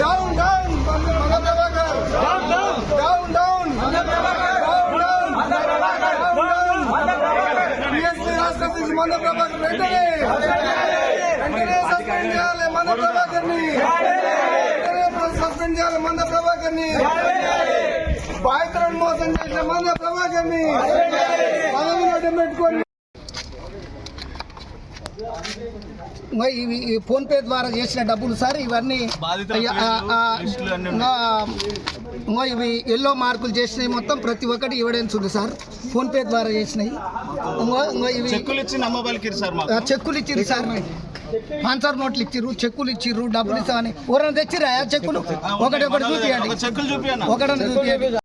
Down down down down down మన ప్రభాకర్ వెంటనే వెంటనే సస్పెండ్ చేయాలి మన ప్రభాకర్ని సస్పెండ్ చేయాలి మన ప్రభాకర్ని బాధితులను మోసం చేసిన మన ప్రభాకర్ని మరి ఇవి ఈ ఫోన్ పే ద్వారా చేసిన డబ్బులు సార్ ఇవన్నీ ఇవి ఎల్లో మార్కులు చేసినవి మొత్తం ప్రతి ఒక్కటి ఎవిడెన్స్ ఉంది సార్. ఫోన్ పే ద్వారా చేసినవి. ఇవి చెక్కులు ఇచ్చి నమ్మబలికిరు సార్ ఆ, మాకు చెక్కులు ఇచ్చిర్రు సార్. పాన్సర్ నోట్లు ఇచ్చిర్రు చెక్కులు ఇచ్చిర్రు డబ్బులు ఇస్తామని ఎవరైనా తెచ్చిరా చెక్కులు? ఒకటి ఒకటి ఒక చూపియండి. చెక్కులు ఒకటి చూపియండి.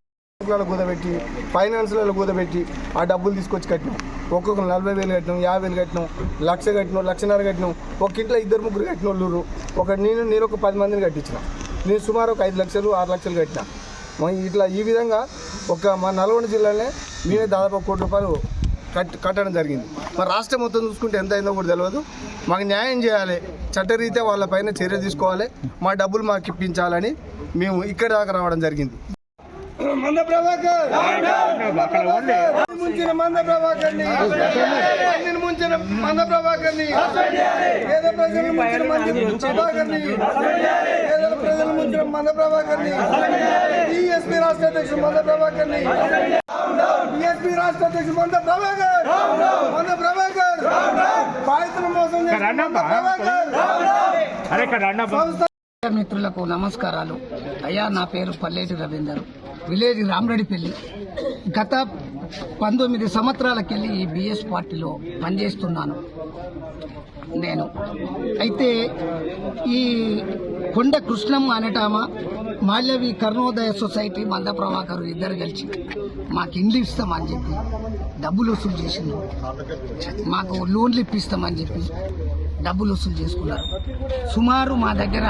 బ్యాంకులలో కూదబెట్టి ఫైనాన్స్లలో కూదబెట్టి ఆ డబ్బులు తీసుకొచ్చి కట్టినాం. ఒక్కొక్క నలభై వేలు కట్టినాం యాభై వేలు కట్టినాం లక్ష కట్టినాం లక్షన్నర కట్టినాం. ఒక ఇంట్లో ఇద్దరు ముగ్గురు కట్టిన వాళ్ళు ఒక నేను నేను ఒక పది మందిని కట్టించిన. నేను సుమారు ఒక ఐదు లక్షలు ఆరు లక్షలు కట్టిన. ఇట్లా ఈ విధంగా ఒక మా నల్గొండ జిల్లాలోనే మేమే దాదాపు ఒక కోటి రూపాయలు కట్ కట్టడం జరిగింది. మరి రాష్ట్రం మొత్తం చూసుకుంటే ఎంత అయిందో కూడా తెలియదు మాకు న్యాయం చేయాలి. చట్టరీత్యా వాళ్ళపైన చర్య తీసుకోవాలి. మా డబ్బులు మాకు ఇప్పించాలని మేము ఇక్కడ దాకా రావడం జరిగింది. మంద ప్రభాకర్ ముంచిన మంద ప్రభాకర్ మందిని ముంచిన మంద ప్రభాకర్ పేద ప్రజలను ముంచిన మంది ప్రభాకర్ పేదల ప్రజలను ముంచిన మంద ప్రభాకర్ బిఎస్పీ రాష్ట్ర అధ్యక్షుడు మంద ప్రభాకర్ బిఎస్పీ రాష్ట్ర అధ్యక్షుడు మంద ప్రభాకర్ మంద ప్రభాకర్ బాధితులు మోసం ప్రభాకర్ మిత్రులకు నమస్కారాలు. అయ్యా నా పేరు పల్లేటి రవీందర్. విలేజ్ రామరెడ్డిపల్లి గత పంతొమ్మిది సంవత్సరాలకెళ్ళి ఈ బిఎస్ పార్టీలో పనిచేస్తున్నాను నేను. అయితే ఈ కొండ కృష్ణమ్మ అనటామా మాల్యవి కర్ణోదయ సొసైటీ మంద ప్రభాకర్ ఇద్దరు కలిసి మాకు ఇండ్లు ఇస్తామని చెప్పి డబ్బులు వసూలు చేసిండ్రు. మాకు లోన్లు ఇప్పిస్తామని చెప్పి డబ్బులు వసూలు చేసుకున్నారు. సుమారు మా దగ్గర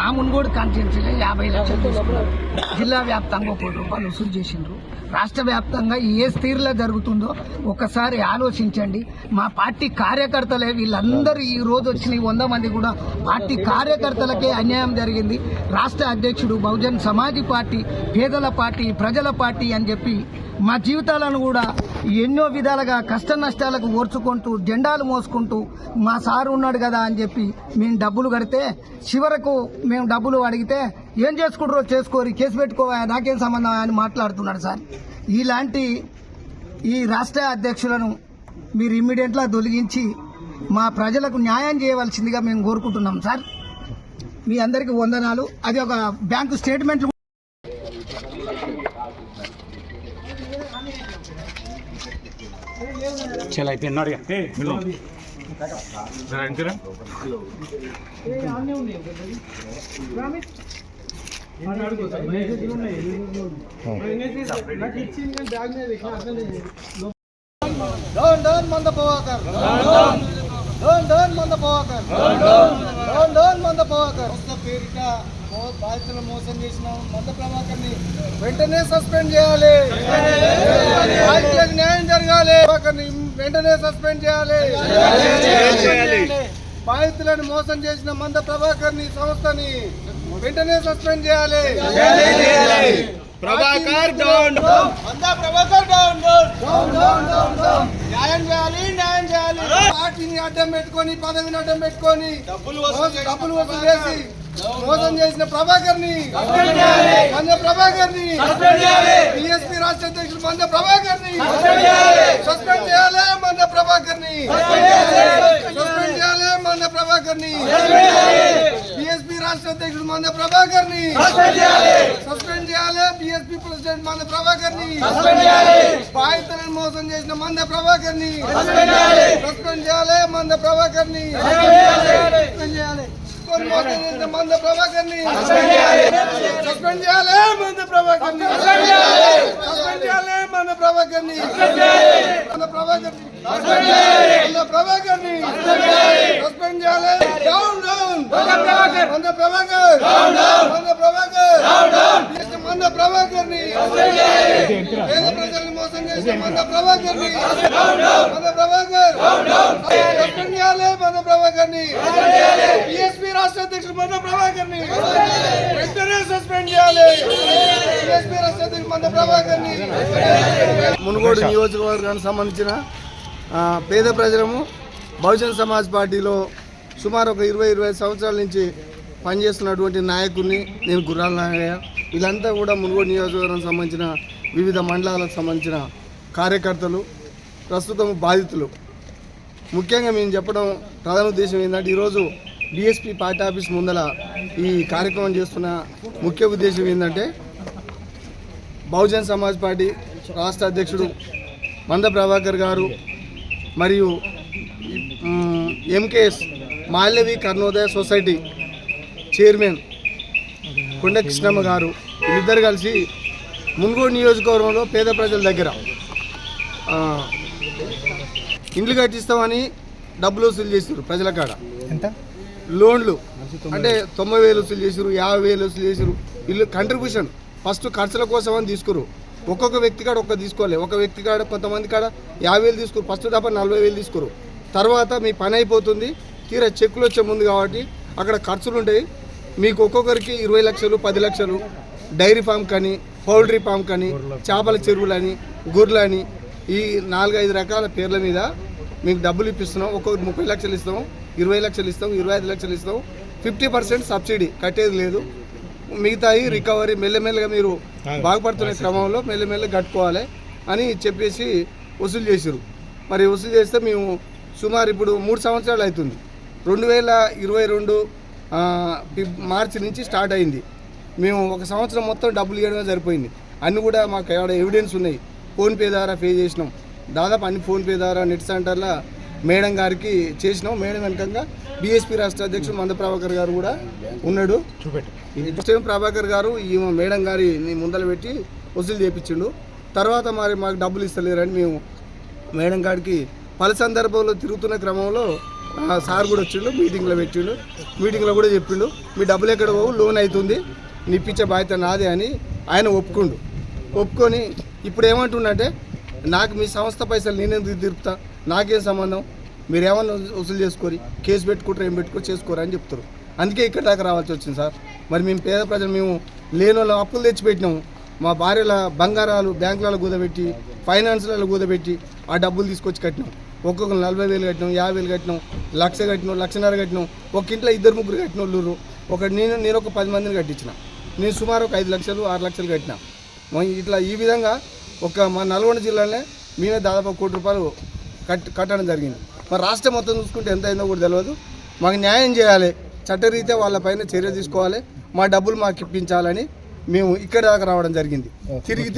మా మున్గోడు కాన్స్టిట్యూన్సీలో యాభై లక్షలు తీసుకున్నారు. జిల్లా వ్యాప్తంగా కోటి రూపాయలు వసూలు చేసిండ్రు. రాష్ట్ర వ్యాప్తంగా ఏ స్థిరలో జరుగుతుందో ఒకసారి ఆలోచించండి. మా పార్టీ కార్యకర్తలే వీళ్ళందరూ ఈ రోజు వచ్చిన వంద మంది కూడా పార్టీ కార్యకర్తలకే అన్యాయం జరిగింది. రాష్ట్ర అధ్యక్షుడు బహుజన్ సమాజ్ పార్టీ పేదల పార్టీ ప్రజల పార్టీ అని చెప్పి మా జీవితాలను కూడా ఎన్నో విధాలుగా కష్ట నష్టాలకు ఓర్చుకుంటూ జెండాలు మోసుకుంటూ మా సారు ఉన్నాడు కదా అని చెప్పి మేము డబ్బులు కడితే చివరకు మేము డబ్బులు అడిగితే ఏం చేసుకుంటారో చేసుకోరు కేసు పెట్టుకోవా నాకేం సంబంధం అని మాట్లాడుతున్నాడు సార్. ఇలాంటి ఈ రాష్ట్ర అధ్యక్షులను మీరు ఇమ్మీడియట్లా తొలగించి మా ప్రజలకు న్యాయం చేయవలసిందిగా మేము కోరుకుంటున్నాం సార్. మీ అందరికీ వందనాలు. అది ఒక బ్యాంకు స్టేట్మెంట్ డౌన్ డౌన్ మంద పవాకర్ డౌన్. డౌన్ మంద పవాకర్ డౌన్ డౌన్. మంద పవాకర్ సంస్థ పేరిట మో- బాధితులను మోసం చేసిన మంద ప్రభాకర్ని వెంటనే సస్పెండ్ చేయాలి బాధితులకు న్యాయం జరగాలి. ప్రభాకర్ని వెంటనే సస్పెండ్ చేయాలి. బాధితులను మోసం చేసిన మంద ప్రభాకర్ని సంస్థని వెంటనే సస్పెండ్ చేయాలి. Prabhakar down Manda Prabhakar down down. Down down down న్యాయం చేయాలి న్యాయం చేయాలి. పార్టీని అడ్డం పెట్టుకొని పదవిని అడ్డం పెట్టుకొని డబ్బులు డబ్బులు వసూలు చేసి మోసం చేసిన ప్రభాకర్ని మంద ప్రభాకర్ని బిఎస్పీ రాష్ట్ర అధ్యక్షుడు మంద ప్రభాకర్ని సస్పెండ్ చేయాలి మంద ప్రభాకర్ని సస్పెండ్ చేయాలి మంద ప్రభాకర్ని బిఎస్పీ రాష్ట్ర అధ్యక్షుడు మంద ప్రభాకర్ని సస్పెండ్ చేయాలి బిఎస్పీ ప్రెసిడెంట్ మంద ప్రభాకర్ని బాధితులను మోసం చేసిన మంద ప్రభాకర్ని సస్పెండ్ చేయాలి మంద ప్రభాకర్ని సస్పెండ్ చేయాలి కొన్ని మోసం చేసిన మంద ప్రభాకర్ని సస్పెండ్ చేయాలి మంద ప్రభాకర్ని సస్పెండ్ చేయాలి మంద ప్రభాకర్ని మంద ప్రభాకర్ని మంద ప్రభాకర్ని సస్పెండ్ చేయాలి డౌన్ డౌన్ మంద ప్రభాకర్ మంద ప్రభాకర్ మంద ప్రభాకర్ని పేద ప్రజల్ని మోసం చేసిన మంద ప్రభాకర్ని మంద ప్రభాకర్ సస్పెండ్ చేయాలి మంద ప్రభాకర్ని రాష్ట్ర అధ్యక్షుడు మంద ప్రభాకర్ని వెంటనే సస్పెండ్ చేయాలి మునుగోడు నియోజకవర్గానికి సంబంధించిన పేద ప్రజలము బహుజన్ సమాజ్ పార్టీలో సుమారు ఒక ఇరవై ఇరవై సంవత్సరాల నుంచి పనిచేస్తున్నటువంటి నాయకుడిని నేను గుర్రాల నాగయ్య వీళ్ళంతా కూడా మునుగోడు నియోజకవర్గానికి సంబంధించిన వివిధ మండలాలకు సంబంధించిన కార్యకర్తలు ప్రస్తుతం బాధితులు. ముఖ్యంగా మేము చెప్పడం ప్రధాన ఉద్దేశం ఏంటంటే ఈరోజు డిఎస్పీ పార్టీ ఆఫీస్ ముందల ఈ కార్యక్రమం చేస్తున్న ముఖ్య ఉద్దేశం ఏంటంటే బహుజన్ సమాజ్ పార్టీ రాష్ట్ర అధ్యక్షుడు మంద ప్రభాకర్ గారు మరియు MKS Malyavi Karnodaya society chairman Konda Krishnamma గారు వీళ్ళిద్దరు కలిసి మున్గోడు నియోజకవర్గంలో పేద ప్రజల దగ్గర ఇండ్లు కట్టిస్తామని డబ్బులు వసూలు చేసారు ప్రజల కాడ. ఎంత? లోన్లు అంటే తొంభై వేలు వసూలు చేసారు యాభై వేలు వసూలు చేసారు ఇల్లు కంట్రిబ్యూషన్ ఫస్ట్ ఖర్చుల కోసం అని తీసుకురు. ఒక్కొక్క వ్యక్తి కాడ ఒక్క తీసుకోలే. ఒక వ్యక్తి కాడ కొంతమంది కాడ యాభై వేలు తీసుకురు. ఫస్ట్ తప్ప నలభై వేలు తీసుకురు. తర్వాత మీ పని అయిపోతుంది. తీరా చెక్కులు వచ్చే ముందు కాబట్టి అక్కడ ఖర్చులు ఉంటాయి. మీకు ఒక్కొక్కరికి ఇరవై లక్షలు పది లక్షలు. డైరీ ఫామ్ కానీ పౌల్ట్రీ ఫామ్ కానీ చేపల చెరువులని గుర్లని ఈ నాలుగైదు రకాల పేర్ల మీద మీకు డబ్బులు ఇప్పిస్తున్నాం. ఒక్కొక్కరు ముప్పై లక్షలు ఇస్తాం ఇరవై లక్షలు ఇస్తాం ఇరవై ఐదు లక్షలు ఇస్తాం. ఫిఫ్టీ పర్సెంట్ సబ్సిడీ కట్టేది లేదు. మిగతాయి రికవరీ మెల్లమెల్లగా మీరు బాగుపడుతున్న క్రమంలో మెల్లమెల్లగా కట్టుకోవాలి అని చెప్పేసి వసూలు చేసారు మరి వసూలు చేస్తే మేము సుమారు ఇప్పుడు మూడు సంవత్సరాలు అవుతుంది. రెండు వేల ఇరవై రెండు మార్చి నుంచి స్టార్ట్ అయింది. మేము ఒక సంవత్సరం మొత్తం డబ్బులు ఇవ్వడమే సరిపోయింది. అన్నీ కూడా మాకు ఎవిడెన్స్ ఉన్నాయి. ఫోన్పే ద్వారా పే చేసినాం. దాదాపు అన్ని ఫోన్పే ద్వారా నెట్ సెంటర్లో మేడం గారికి చేసినాం. మేడం వెనకంగా బీఎస్పీ రాష్ట్ర అధ్యక్షుడు మంద ప్రభాకర్ గారు కూడా ఉన్నాడు. చూపెట్టు. ప్రభాకర్ గారు ఈ మేడం గారి ముందర పెట్టి వసూలు చేయించిండు తర్వాత మరి మాకు డబ్బులు ఇస్తలేరని మేము మేడం గారికి పలు సందర్భంలో తిరుగుతున్న క్రమంలో సార్ కూడా వచ్చిండు మీటింగ్లో పెట్టిండు. మీటింగ్లో కూడా చెప్పిండు మీ డబ్బులు ఎక్కడ పోవు? లోన్ అవుతుంది నీ ఇప్పించే బాధ్యత నాదే అని ఆయన ఒప్పుకుండు. ఒప్పుకొని ఇప్పుడు ఏమంటుండంటే నాకు మీ సంస్థ పైసలు నేనెందుకు తిరుపుతా? నాకేం సంబంధం? మీరు ఏమన్నా వసూలు చేసుకొని కేసు పెట్టుకుంటారు ఏం పెట్టుకో చేసుకోరు అని చెప్తారు. అందుకే ఇక్కడ దాకా రావాల్సి వచ్చింది సార్. మరి మేము పేద ప్రజలు మేము లేని వాళ్ళం అప్పులు తెచ్చిపెట్టినాము. మా భార్యల బంగారాలు బ్యాంకులలో కూదబెట్టి ఫైనాన్స్లలో కూదబెట్టి ఆ డబ్బులు తీసుకొచ్చి కట్టినాం. ఒక్కొక్కరు నలభై వేలు కట్టినాం యాభై వేలు కట్టినాం లక్ష కట్టినాం లక్షన్నర కట్టినాం. ఒక ఇంట్లో ఇద్దరు ముగ్గురు కట్టిన వాళ్ళు ఒక నేను నేను ఒక పది మందిని కట్టించిన. నేను సుమారు ఒక ఐదు లక్షలు ఆరు లక్షలు కట్టినా. ఇట్లా ఈ విధంగా ఒక మా నల్గొండ జిల్లాలోనే మేమే దాదాపు కోటి రూపాయలు కట్ కట్టడం జరిగింది. మరి రాష్ట్రం మొత్తం చూసుకుంటే ఎంత అయిందో కూడా తెలియదు మాకు న్యాయం చేయాలి. చట్టరీత్యా వాళ్ళపైన చర్య తీసుకోవాలి. మా డబ్బులు మాకు ఇప్పించాలని మేము ఇక్కడ దాకా రావడం జరిగింది. తిరిగి